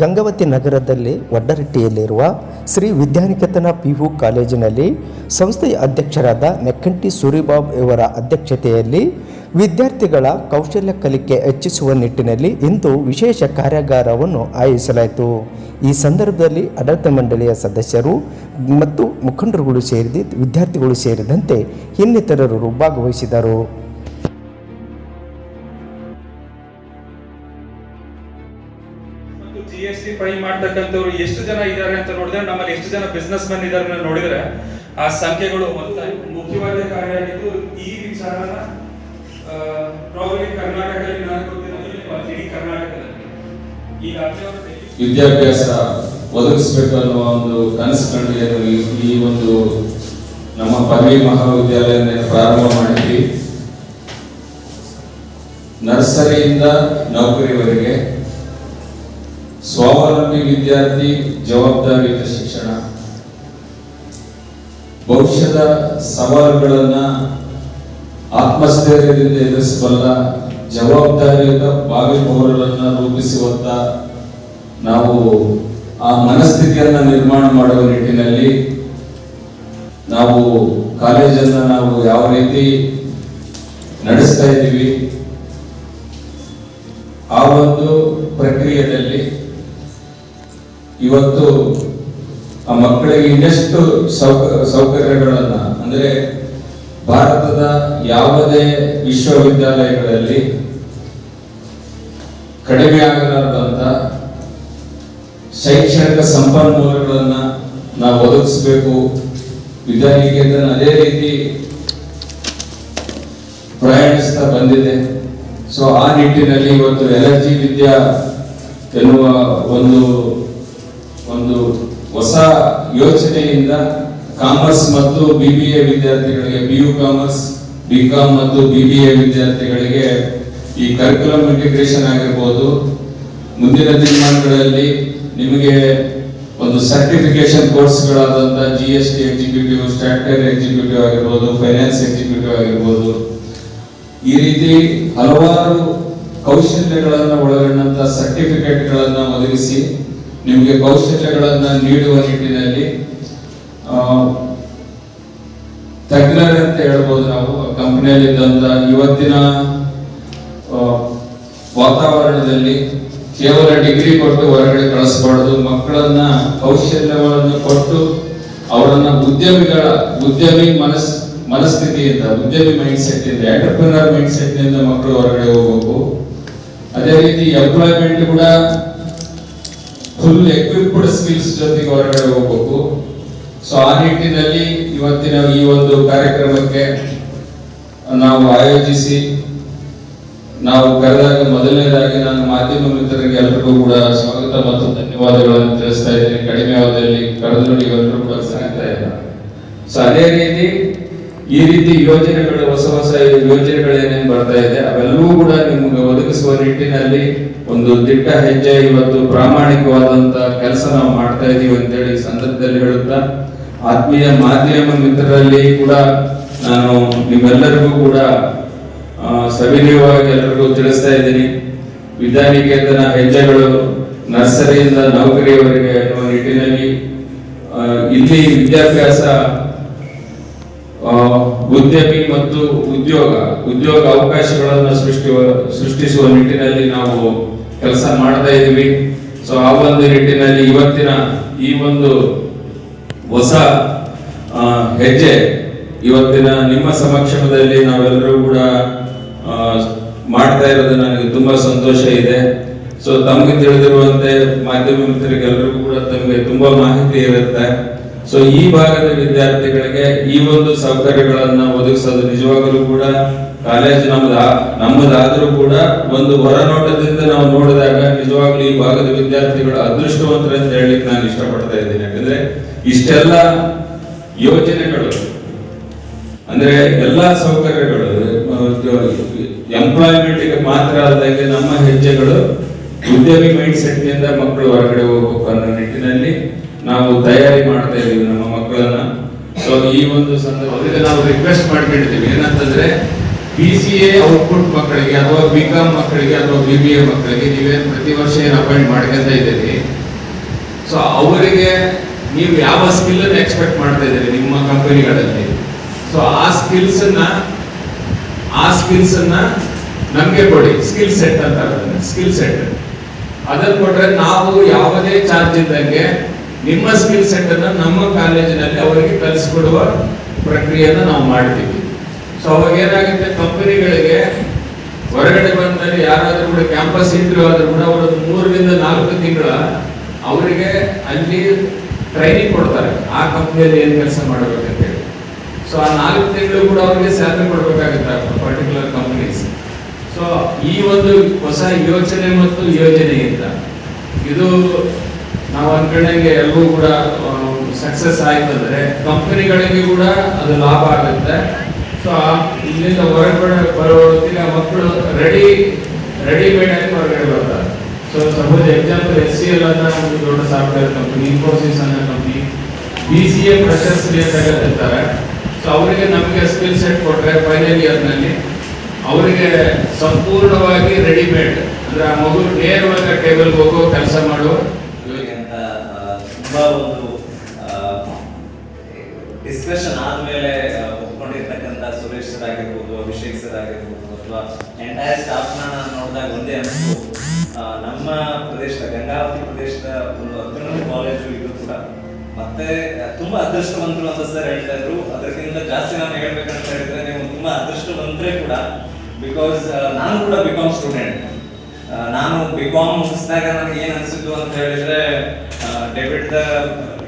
ಗಂಗಾವತಿ ನಗರದಲ್ಲಿ ವಡ್ಡರಟ್ಟಿಯಲ್ಲಿರುವ ಶ್ರೀ ವಿದ್ಯಾನಿಕೇತನ ಪಿಯು ಕಾಲೇಜಿನಲ್ಲಿ ಸಂಸ್ಥೆಯ ಅಧ್ಯಕ್ಷರಾದ ನೆಕ್ಕಂಟಿ ಸೂರಿಬಾಬ್ ಇವರ ಅಧ್ಯಕ್ಷತೆಯಲ್ಲಿ ವಿದ್ಯಾರ್ಥಿಗಳ ಕೌಶಲ್ಯ ಕಲಿಕೆ ಹೆಚ್ಚಿಸುವ ನಿಟ್ಟಿನಲ್ಲಿ ಇಂದು ವಿಶೇಷ ಕಾರ್ಯಾಗಾರವನ್ನು ಆಯೋಜಿಸಲಾಯಿತು. ಈ ಸಂದರ್ಭದಲ್ಲಿ ಆಡಳಿತ ಮಂಡಳಿಯ ಸದಸ್ಯರು ಮತ್ತು ಮುಖಂಡರುಗಳು ಸೇರಿದ ವಿದ್ಯಾರ್ಥಿಗಳು ಸೇರಿದಂತೆ ಇನ್ನಿತರರು ಭಾಗವಹಿಸಿದರು. ಎಸ್ ಮಾಡ್ತಕ್ಕಂಥವ್ರು ಎಷ್ಟು ಜನ ಇದ್ದಾರೆ ಅಂತ ನೋಡಿದ್ರೆ ನಮ್ಮಲ್ಲಿ ಎಷ್ಟು ಜನ ಬಿಸ್ನೆಸ್ ಮ್ಯಾನ್ ಇದ್ದಾರೆ ಅಂತ ನೋಡಿದ್ರೆ ಆ ಸಂಖ್ಯೆಗಳು ಮೊತ್ತ ಮುಖ್ಯವಾದ ಕಾರ್ಯ ಆಗಿದ್ದು ಈ ವಿಚಾರನ ಪ್ರಾಬಲಿ ಕರ್ನಾಟಕದಲ್ಲಿ ನಾನು ಇಡೀ ಕರ್ನಾಟಕದಲ್ಲಿ. ಈ ವಿದ್ಯಾಭ್ಯಾಸ ಒದಗಿಸ್ಬೇಕು ಅನ್ನುವ ಒಂದು ಕನಸು ಕಂಡು ಈ- ಒಂದು ನಮ್ಮ ಪದವಿ ಮಹಾವಿದ್ಯಾಲಯ ಪ್ರಾರಂಭ ಮಾಡಿದ್ವಿ. ನರ್ಸರಿಯಿಂದ ನೌಕರಿವರೆಗೆ ಸ್ವಾವಲಂಬಿ ವಿದ್ಯಾರ್ಥಿ ಜವಾಬ್ದಾರಿಯುತ ಶಿಕ್ಷಣ. ಭವಿಷ್ಯದ ಸವಾಲುಗಳನ್ನ ಆತ್ಮಸ್ಥೈರ್ಯದಿಂದ ಎದುರಿಸಬಲ್ಲ ಜವಾಬ್ದಾರಿಯುತ ಭಾವಿ ಪೌರರನ್ನ ರೂಪಿಸುವಂತ ನಾವು ಆ ಮನಸ್ಥಿತಿಯನ್ನ ನಿರ್ಮಾಣ ಮಾಡುವ ನಿಟ್ಟಿನಲ್ಲಿ ನಾವು ಕಾಲೇಜನ್ನ ನಾವು ಯಾವ ರೀತಿ ನಡೆಸ್ತಾ ಇದ್ದೀವಿ, ಆ ಒಂದು ಪ್ರಕ್ರಿಯೆಯಲ್ಲಿ ಇವತ್ತು ಆ ಮಕ್ಕಳಿಗೆ ಇನ್ನಷ್ಟು ಸೌಕ, ಸೌಕರ್ಯಗಳನ್ನು, ಅಂದರೆ ಭಾರತದ ಯಾವುದೇ ವಿಶ್ವವಿದ್ಯಾಲಯಗಳಲ್ಲಿ ಕಡಿಮೆ ಆಗಲಾರದಂತ ಶೈಕ್ಷಣಿಕ ಸಂಪನ್ಮೂಲಗಳನ್ನು ನಾವು ಒದಗಿಸಬೇಕು. ವಿದ್ಯಾನಿಕೇತನ ಅದೇ ರೀತಿ ಪ್ರಯಾಣಿಸ್ತಾ ಬಂದಿದೆ. ಸೊ ಆ ನಿಟ್ಟಿನಲ್ಲಿ ಇವತ್ತು ಎಲರ್ಜಿ ವಿದ್ಯಾ ಎನ್ನುವ ಒಂದು ಒಂದು ಹೊಸ ಯೋಚನೆಯಿಂದ ಕಾಮರ್ಸ್ ಮತ್ತು ಬಿಬಿಎ ವಿದ್ಯಾರ್ಥಿಗಳಿಗೆ B U commerce B com ಮತ್ತು ಬಿಬಿಎ ವಿದ್ಯಾರ್ಥಿಗಳಿಗೆ ಈ ಕರಿಕ್ಯುಲಮ್ ಇಂಟಿಗ್ರೇಷನ್ ಆಗಿರ್ಬೋದು. ಮುಂದಿನ ದಿನಮಾನಗಳಲ್ಲಿ ನಿಮಗೆ ಒಂದು certification ಕೋರ್ಸ್ಗಳಾದಂಥ G S T executive statutory executive ಆಗಿರ್ಬೋದು ಫೈನಾನ್ಸ್ ಎಕ್ಸಿಕ್ಯೂಟಿವ್ ಆಗಿರ್ಬೋದು. ಈ ರೀತಿ ಹಲವಾರು ಕೌಶಲ್ಯಗಳನ್ನು ಒಳಗೊಂಡಂತ ಸರ್ಟಿಫಿಕೇಟ್ಗಳನ್ನು ಒದಗಿಸಿ ನಿಮಗೆ ಕೌಶಲ್ಯಗಳನ್ನು ನೀಡುವ ನಿಟ್ಟಿನಲ್ಲಿ ತಜ್ಞರಂತ ಹೇಳ್ಬೋದು ನಾವು. ಕಂಪನಿಯಲ್ಲಿದ್ದಂತ ಇವತ್ತಿನ ವಾತಾವರಣದಲ್ಲಿ ಕೇವಲ ಡಿಗ್ರಿ ಕೊಟ್ಟು ಹೊರಗಡೆ ಕಳಿಸಬಾರ್ದು. ಮಕ್ಕಳನ್ನ ಕೌಶಲ್ಯಗಳನ್ನು ಕೊಟ್ಟು ಅವರನ್ನ ಉದ್ಯಮಿಗಳ, ಉದ್ಯಮಿ ಮನಸ್, ಮನಸ್ಥಿತಿಯಿಂದ, ಉದ್ಯಮಿ ಮೈಂಡ್ ಸೆಟ್ ಇಂದ ಎಂಟರ್ಪ್ರಿನರ್ ಮೈಂಡ್ ಸೆಟ್ನಿಂದ ಮಕ್ಕಳು ಹೊರಗಡೆ ಹೋಗಬೇಕು. ಅದೇ ರೀತಿ ಎಂಪ್ಲಾಯ್ಮೆಂಟ್ ಕೂಡ ಫುಲ್ ಎಕ್ವಿಪ್ಡ್ ಸ್ಕಿಲ್ಸ್ ಜೊತೆಗೆ ಹೊರಗಡೆ ಹೋಗ್ಬೇಕು. ಸೊ ಆ ನಿಟ್ಟಿನಲ್ಲಿ ಇವತ್ತಿನ ಈ ಒಂದು ಕಾರ್ಯಕ್ರಮಕ್ಕೆ ನಾವು ಆಯೋಜಿಸಿ, ನಾವು ಕರೆದಾಗ ಮೊದಲನೇದಾಗಿ ನಾನು ಮಾಧ್ಯಮ ಮಿತ್ರರಿಗೆ ಎಲ್ಲರಿಗೂ ಕೂಡ ಸ್ವಾಗತ ಮತ್ತು ಧನ್ಯವಾದಗಳನ್ನು ತಿಳಿಸ್ತಾ ಇದ್ದೀನಿ. ಕಡಿಮೆ ಅವಧಿಯಲ್ಲಿ ಕರೆದು ನೋಡಿ ಎಲ್ಲರೂ ಕೂಡ ಸಾಗ್ತಾ ಇಲ್ಲ ಸೊ ಅದೇ ರೀತಿ ಈ ರೀತಿ ಯೋಜನೆಗಳು, ಹೊಸ ಹೊಸ ಯೋಜನೆಗಳು ಏನೇನು ಬರ್ತಾ ಇದೆ, ಅವೆಲ್ಲವೂ ಕೂಡ ನಿಮ್ಗೆ ಒದಗಿಸುವ ನಿಟ್ಟಿನಲ್ಲಿ ಒಂದು ದಿಟ್ಟ ಹೆಜ್ಜೆ ಇವತ್ತು ಪ್ರಾಮಾಣಿಕವಾದಂತ ಕೆಲಸ ನಾವು ಮಾಡ್ತಾ ಇದೀವಿ ಅಂತ ಹೇಳಿ ಸಂದರ್ಭದಲ್ಲಿ ಹೇಳುತ್ತಾ, ಆತ್ಮೀಯ ಮಾಧ್ಯಮ ಮಿತ್ರರಲ್ಲಿ ಕೂಡ ನಾನು ನಿಮ್ಮೆಲ್ಲರಿಗೂ ಕೂಡ ಸವಿನಯವಾಗಿ ಎಲ್ಲರಿಗೂ ತಿಳಿಸ್ತಾ ಇದ್ದೀನಿ. ವಿದ್ಯಾನಿಕೇತನ ಹೆಜ್ಜೆಗಳು ನರ್ಸರಿಯಿಂದ ನೌಕರಿಯವರೆಗೆ ಅನ್ನುವ ನಿಟ್ಟಿನಲ್ಲಿ ಇಲ್ಲಿ ವಿದ್ಯಾಭ್ಯಾಸ ಉದ್ಯಮಿ ಮತ್ತು ಉದ್ಯೋಗ ಉದ್ಯೋಗ ಅವಕಾಶಗಳನ್ನು ಸೃಷ್ಟಿ ಸೃಷ್ಟಿಸುವ ನಿಟ್ಟಿನಲ್ಲಿ ನಾವು ಕೆಲಸ ಮಾಡ್ತಾ ಇದೀವಿ ಸೊ ಆ ಒಂದು ನಿಟ್ಟಿನಲ್ಲಿ ಇವತ್ತಿನ ಈ ಒಂದು ಹೊಸ ಹೆಜ್ಜೆ ಇವತ್ತಿನ ನಿಮ್ಮ ಸಮಕ್ಷಮದಲ್ಲಿ ನಾವೆಲ್ಲರೂ ಕೂಡ ಮಾಡ್ತಾ ಇರೋದು ನನಗೆ ತುಂಬಾ ಸಂತೋಷ ಇದೆ. ಸೊ ತಮಗೆ ತಿಳಿದಿರುವಂತೆ ಮಾಧ್ಯಮ ಮಿತ್ರರಿಗೆಲ್ಲರಿಗೂ ಕೂಡ ತಮಗೆ ತುಂಬಾ ಮಾಹಿತಿ ಇರುತ್ತೆ. ಸೊ ಈ ಭಾಗದ ವಿದ್ಯಾರ್ಥಿಗಳಿಗೆ ಈ ಒಂದು ಸೌಕರ್ಯಗಳನ್ನ ಒದಗಿಸೋದು ನಿಜವಾಗಲೂ ಕೂಡ ಕಾಲೇಜ್ ನಮ್ದ ನಮ್ಮದಾದ್ರೂ ಕೂಡ ಒಂದು ಹೊರನೋಟದಿಂದ ನಾವು ನೋಡಿದಾಗ ನಿಜವಾಗ್ಲೂ ಈ ಭಾಗದ ವಿದ್ಯಾರ್ಥಿಗಳು ಅದೃಷ್ಟವಂತರು ಅಂತ ಹೇಳಲಿಕ್ಕೆ ನಾನು ಇಷ್ಟಪಡ್ತಾ ಇದ್ದೀನಿ. ಯಾಕಂದ್ರೆ ಇಷ್ಟೆಲ್ಲ ಯೋಜನೆಗಳು, ಅಂದ್ರೆ ಎಲ್ಲಾ ಸೌಕರ್ಯಗಳು ಎಂಪ್ಲಾಯ್ಮೆಂಟ್ಗೆ ಮಾತ್ರ ಅಲ್ಲದೆ ನಮ್ಮ ಹೆಜ್ಜೆಗಳು ಉದ್ಯಮಿ ಮೈಂಡ್ ಸೆಟ್ನಿಂದ ಮಕ್ಕಳು ಹೊರಗಡೆ ಹೋಗ್ಬೇಕು ಅನ್ನೋ ನಿಟ್ಟಿನಲ್ಲಿ ನಾವು ತಯಾರಿ ಮಾಡ್ತಾ ಇದ್ದೀವಿ ನಮ್ಮ ಮಕ್ಕಳನ್ನ. ಸೊ ಈ ಒಂದು ಸಂದರ್ಭದಲ್ಲಿ ನಾವು ರಿಕ್ವೆಸ್ಟ್ ಮಾಡ್ಕೊಂಡಿದ್ದೀವಿ. ಏನಂತಂದ್ರೆ ಬಿ ಸಿ ಎ ಔಟ್ಪುಟ್ ಮಕ್ಕಳಿಗೆ ಅಥವಾ ಬಿ ಕಾಮ್ ಮಕ್ಕಳಿಗೆ ಅಥವಾ ಬಿ ಬಿ ಎ ಮಕ್ಕಳಿಗೆ ನೀವೇನು ಪ್ರತಿ ವರ್ಷ ಏನು ಅಪಾಯಿಂಟ್ ಮಾಡ್ಕೊಂತ ಇದ್ದೀರಿ. ಸೊ ಅವರಿಗೆ ನೀವು ಯಾವ ಸ್ಕಿಲ್ ಅನ್ನು ಎಕ್ಸ್ಪೆಕ್ಟ್ ಮಾಡ್ತಾ ಇದ್ದೀರಿ ನಿಮ್ಮ ಕಂಪನಿಗಳಲ್ಲಿ ಸೊ ಆ ಸ್ಕಿಲ್ಸ್ ಅನ್ನ, ಆ ಸ್ಕಿಲ್ಸ್ ನಮಗೆ ಕೊಡಿ. ಸ್ಕಿಲ್ ಸೆಟ್ ಅಂತ ಸ್ಕಿಲ್ ಸೆಟ್ ಅದನ್ನು ಕೊಟ್ರೆ ನಾವು ಯಾವುದೇ ಚಾರ್ಜ್ ಇದ್ದಂಗೆ ನಿಮ್ಮ ಸ್ಕಿಲ್ ಸೆಟ್ ಅನ್ನು ನಮ್ಮ ಕಾಲೇಜಿನಲ್ಲಿ ಅವರಿಗೆ ಕಲಿಸ್ಕೊಡುವ ಪ್ರಕ್ರಿಯೆಯನ್ನು ನಾವು ಮಾಡ್ತೀವಿ. ಸೊ ಅವಾಗ ಏನಾಗುತ್ತೆ ಕಂಪನಿಗಳಿಗೆ ಹೊರಗಡೆ ಬಂದಲ್ಲಿ ಯಾರಾದ್ರೂ ಕೂಡ ಕ್ಯಾಂಪಸ್ ಇಂಟರ್ವ್ಯೂ ಆದ್ರೂ ಕೂಡ ಅವರು ಮೂರರಿಂದ ನಾಲ್ಕು ತಿಂಗಳ ಅವರಿಗೆ ಅಲ್ಲಿ ಟ್ರೈನಿಂಗ್ ಕೊಡ್ತಾರೆ. ಆ ಕಂಪ್ನಿಯಲ್ಲಿ ಏನು ಕೆಲಸ ಮಾಡಬೇಕಂತ ಹೇಳಿ ಸೊ ಆ ನಾಲ್ಕು ತಿಂಗಳು ಕೂಡ ಅವರಿಗೆ ಸ್ಯಾಲರಿ ಕೊಡಬೇಕಾಗುತ್ತೆ ಪರ್ಟಿಕ್ಯುಲರ್ ಕಂಪ್ನೀಸ್ ಸೊ ಈ ಒಂದು ಹೊಸ ಯೋಚನೆ ಮತ್ತು ಯೋಜನೆಯಿಂದ ಇದು ನಾವು ಅನ್ಕೊಂಡಂಗೆ ಎಲ್ಲರೂ ಕೂಡ ಸಕ್ಸಸ್ ಆಯ್ತಂದ್ರೆ ಕಂಪನಿಗಳಿಗೆ ಕೂಡ ಅದು ಲಾಭ ಆಗುತ್ತೆ. ಸೊ ಇಲ್ಲಿಂದ ಹೊರಗಡೆ ಬರೋ ಹೊತ್ತಿಗೆ ಆ ಮಕ್ಕಳು ರೆಡಿ ರೆಡಿಮೇಡ್ ಆಗಿ ಹೊರಗಡೆ ಬರ್ತಾರೆ so suppose example S C L ಅನ್ನೋ ಒಂದು ದೊಡ್ಡ ಸಾಫ್ಟ್ವೇರ್ ಕಂಪ್ನಿ ಇನ್ಫೋಸಿಸ್ ಅನ್ನೋ company B C A freshers ಬೇಕಾಗಿರ್ತಾರೆ so ಅವರಿಗೆ ನಮಗೆ ಸ್ಕಿಲ್ ಸೆಟ್ ಕೊಟ್ಟರೆ ಫೈನಲ್ ಇಯರ್ನಲ್ಲಿ ಅವರಿಗೆ ಸಂಪೂರ್ಣವಾಗಿ ರೆಡಿಮೇಡ್ ಅಂದರೆ ಆ ಮಗು ನೇರವಾಗಿ ಟೇಬಲ್ ಹೋಗೋ ಕೆಲಸ ಮಾಡುವ. ಅಂತ ತುಂಬಾ ಒಂದು ಡಿಸ್ಕಷನ್ ಆದ್ಮೇಲೆ ಸುರೇಶ್ ಸರ್ ಆಗಿರ್ಬೋದು, ಅಭಿಷೇಕ್ ಸರ್ ಆಗಿರ್ಬೋದು, ಅಥವಾ ಎಂಟೈರ್ ಸ್ಟಾಫ್ನ ನಾನು ನೋಡಿದಾಗ ಒಂದೇ ಅನಿಸ್ತು ನಮ್ಮ ಪ್ರದೇಶದ, ಗಂಗಾವತಿ ಪ್ರದೇಶದ ಒಂದು ಅತ್ಯುನ್ನತ ಕಾಲೇಜು ಇದು ಕೂಡ. ಮತ್ತೆ ತುಂಬಾ ಅದೃಷ್ಟವಂತರು ಅಂತ ಸರ್ ಹೇಳ್ತಾ ಇದ್ರು. ಅದಕ್ಕಿಂತ ಜಾಸ್ತಿ ನಾನು ಹೇಳ್ಬೇಕಂತ ಹೇಳಿದ್ರೆ ನೀವು ತುಂಬಾ ಅದೃಷ್ಟವಂತರೇ ಕೂಡ ಬಿಕಾಸ್ ನಾನು ಕೂಡ ಬಿಕಾಮ್ ಸ್ಟೂಡೆಂಟ್ ನಾನು ಬಿ ಕಾಮ್ ಮುಗಿಸಿದಾಗ ನನಗೆ ಏನು ಅನಿಸಿದ್ದು ಅಂತ ಹೇಳಿದ್ರೆ debit the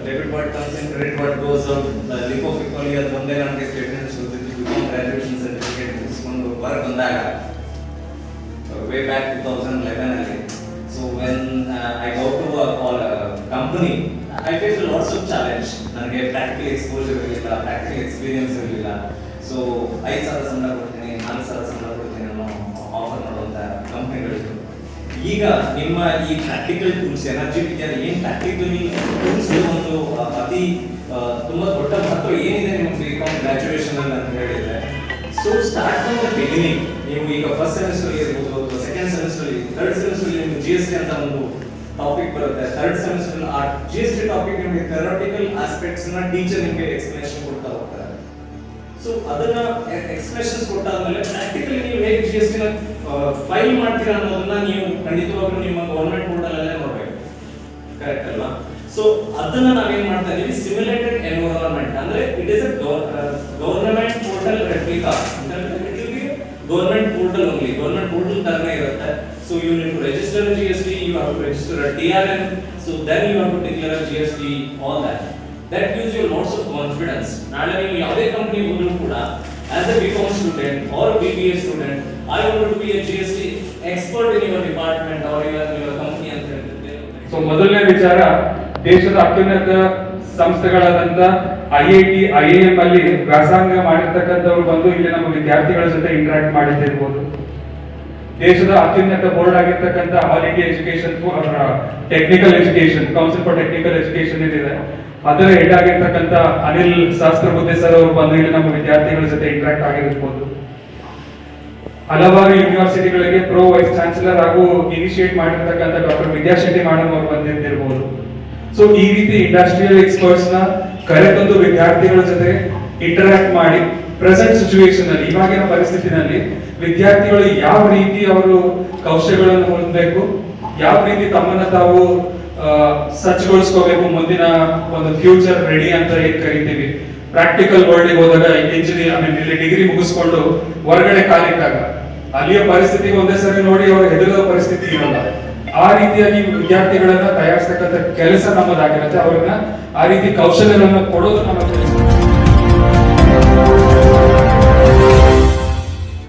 debit what comes in credit what goes lipo ಫಿಕೋಲಿ ಅದು ಒಂದೇ ನನಗೆ ಸ್ಟೇಟ್ಮೆಂಟ್ಸ್ ಗ್ರಾಜುಯೇಷನ್ ಸರ್ಟಿಫಿಕೇಟ್ ಮುಗಿಸ್ಕೊಂಡು ಹೊರಗೆ ಬಂದಾಗ way back to thousand ಲೆವೆನಲ್ಲಿ so when I go to call company I face lots of challenge ನನಗೆ ಪ್ರಾಕ್ಟಿಕಲ್ ಎಕ್ಸ್ಪೋಜರ್ ಇರಲಿಲ್ಲ practical experience ಇರಲಿಲ್ಲ. ಸೊ ಐದು ಸಾವಿರ ಸಂಬಳ ಕೊಡ್ತೀನಿ, ನಾಲ್ಕು ಸಾವಿರ ಸಂಬಳ ಕೊಡ್ತೀನಿ ಅನ್ನೋ ಆಫರ್ ಮಾಡುವಂಥ ಕಂಪ್ನಿಗಳಿತ್ತು ಈಗ ನಿಮ್ಮ ಈ ಪ್ರಾಕ್ಟಿಕಲ್ ಟೂಲ್ಸ್ ಎನರ್ಜಿ ವಿದ್ಯಾದ ಏನು ಪ್ರಾಕ್ಟಿಕಲಿ ಟೂಲ್ಸ್ ಒಂದು ಅತಿ ತುಂಬಾ ದೊಡ್ಡ ಮಹತ್ವ ಏನಿದೆ ನಿಮ್ಮ ಬಿ ಕಾಮ್ ಗ್ರಾಜುಯೇಷನ್ ಅಲ್ಲಿ ಅಂತ ಹೇಳಿದ್ರೆ so start from the beginning ನೀವು ಈಗ ಫಸ್ಟ್ ಸೆಮಿಸ್ಟರ್ ಇರ್ಬೋದು, ಅಥವಾ ಸೆಕೆಂಡ್ ಸೆಮಿಸ್ಟರ್ ಥರ್ಡ್ ಸೆಮಿಸ್ಟರ್ ನಿಮ್ಗೆ ಜಿ ಎಸ್ ಟಿ ಅಂತ ಒಂದು ಟಾಪಿಕ್ ಬರುತ್ತೆ. ಥರ್ಡ್ ಸೆಮಿಸ್ಟರ್ ಆ ಜಿ ಎಸ್ ಟಿ ಟಾಪಿಕ್ ನಿಮಗೆ ಥೆರಾಟಿಕಲ್ ಆಸ್ಪೆಕ್ಟ್ಸ್ನ ಟೀಚರ್ ನಿಮಗೆ ಎಕ್ಸ್ಪ್ಲನೇಷನ್ ಕೊಡ್ತಾ ಹೋಗ್ತಾರೆ. ಸೊ ಅದನ್ನ ಎಕ್ಸ್ಪ್ರೆಷನ್ಸ್ ಕೊಟ್ಟಾದ್ಮೇಲೆ ಪ್ರಾಕ್ಟಿಕಲಿ ನೀವು ಹೇಗೆ ಜಿ ಎಸ್ ಟಿ ಫೈಲ್ ಮಾಡ್ತೀರಾ ಅನ್ನೋದನ್ನ ನೀವು ಖಂಡಿತವಾಗ್ಲೂ ನಿಮ್ಮ ಗೌರ್ಮೆಂಟ್ ಪೋರ್ಟಲ್ ಅಲ್ಲೇ ನೋಡ್ಬೇಕು. ಕರೆಕ್ಟ್ ಅಲ್ವಾ? ಸೊ ಅದನ್ನ ನಾವೇನ್ ಮಾಡ್ತಾ ಇದೀವಿ? ಸಿಮ್ಯುಲೇಟೆಡ್ ಎನ್ವೈರನ್ಮೆಂಟ್ ಅಂದ್ರೆ it is a government portal replica government portal only government portal ತರನೇ ಇರುತ್ತೆ. So you need to register G S T you have to register T R N so then you have to declare G S T all that that gives you lots of confidence ನಾಳೆ ನೀವು ಯಾವುದೇ company ಹೋದ್ರು ಕೂಡ as a BCom student or B B A student I want to B A G S T expert in your department or your company ಅಂತ ಹೇಳ್ತಿದ್ದೆ so ಮೊದಲನೇ ವಿಚಾರ, ದೇಶದ ಅತ್ಯುನ್ನತ ಸಂಸ್ಥೆಗಳಾದಂತ ಐ ಐ ಅಲ್ಲಿ ವ್ಯಾಸಂಗ ಮಾಡಿರ್ತಕ್ಕಂಥವ್ರು ಬಂದು ಇಲ್ಲಿ ನಮ್ಮ ವಿದ್ಯಾರ್ಥಿಗಳ ಜೊತೆ ಇಂಟ್ರಾಕ್ಟ್ ಮಾಡಿದ್ದಿರ್ಬೋದು. ದೇಶದ ಅತ್ಯುನ್ನತ ಬೋರ್ಡ್ ಆಗಿರ್ತಕ್ಕಂಥ all India education technical education council for technical education ಏನಿದೆ ಅದರ ಹೆಡ್ ಆಗಿರ್ತಕ್ಕಂಥ ಅನಿಲ್ ಶಾಸ್ತ್ರಬುದ್ಧಿ ಸರ್ ಅವರು ಬಂದು ಇಲ್ಲಿ ನಮ್ಮ ವಿದ್ಯಾರ್ಥಿಗಳ ಜೊತೆ ಇಂಟ್ರಾಕ್ಟ್ ಆಗಿರ್ಬೋದು. ಹಲವಾರು ಯೂನಿವರ್ಸಿಟಿಗಳಿಗೆ ಪ್ರೋ ವೈಸ್ ಚಾನ್ಸಲರ್ ಹಾಗೂ ಇನಿಷಿಯೇಟ್ ಮಾಡಿರ್ತಕ್ಕಂಥ ಡಾಕ್ಟರ್ ವಿದ್ಯಾಶೆಟ್ಟಿ ಮೇಡಮ್ ಅವರು ಬಂದಿದ್ದಿರ್ಬೋದು. ಸೊ ಈ ರೀತಿ ಇಂಡಸ್ಟ್ರಿಯಲ್ ಎಕ್ಸ್ಪರ್ಟ್ಸ್ನ ಕರೆತಂದು ವಿದ್ಯಾರ್ಥಿಗಳ ಜೊತೆ ಇಂಟರಾಕ್ಟ್ ಮಾಡಿ ಪ್ರೆಸೆಂಟ್ ಸಿಚುವೇಶನ್ ಅಲ್ಲಿ, ಇವಾಗಿನ ಪರಿಸ್ಥಿತಿನಲ್ಲಿ ವಿದ್ಯಾರ್ಥಿಗಳು ಯಾವ ರೀತಿ ಅವರು ಕೌಶಲ್ಯಗಳನ್ನು ಹೊಂದಬೇಕು, ಯಾವ ರೀತಿ ತಮ್ಮನ್ನ ತಾವು ಸಜ್ಜುಗೊಳಿಸ್ಕೋಬೇಕು ಮುಂದಿನ ಒಂದು ಫ್ಯೂಚರ್ ರೆಡಿ ಅಂತ ಏನ್ ಕರಿತೀವಿ? ಪ್ರಾಕ್ಟಿಕಲ್ ವರ್ಲ್ಡ್ ಹೋದಾಗ ಇಂಜಿನಿಯರ್ ಮೀನ್ ಇಲ್ಲಿ ಡಿಗ್ರಿ ಮುಗಿಸ್ಕೊಂಡು ಹೊರಗಡೆ ಕಾಲಿಟ್ಟಾಗ, ಅಲ್ಲಿಯ ಪರಿಸ್ಥಿತಿ ಒಂದೇ ಸರಿ ನೋಡಿ ಅವರು ಹೆದರುವ ಪರಿಸ್ಥಿತಿ ಇರಲ್ಲ. ಆ ರೀತಿಯಾಗಿ ವಿದ್ಯಾರ್ಥಿಗಳನ್ನ ತಯಾರಿಸ್ತಕ್ಕಂಥ ಕೆಲಸ ನಮ್ಮದಾಗಿರುತ್ತೆ. ಅವ್ರನ್ನ ಆ ರೀತಿ ಕೌಶಲ್ಯಗಳನ್ನ ಕೊಡೋದು ನಮ್ಮ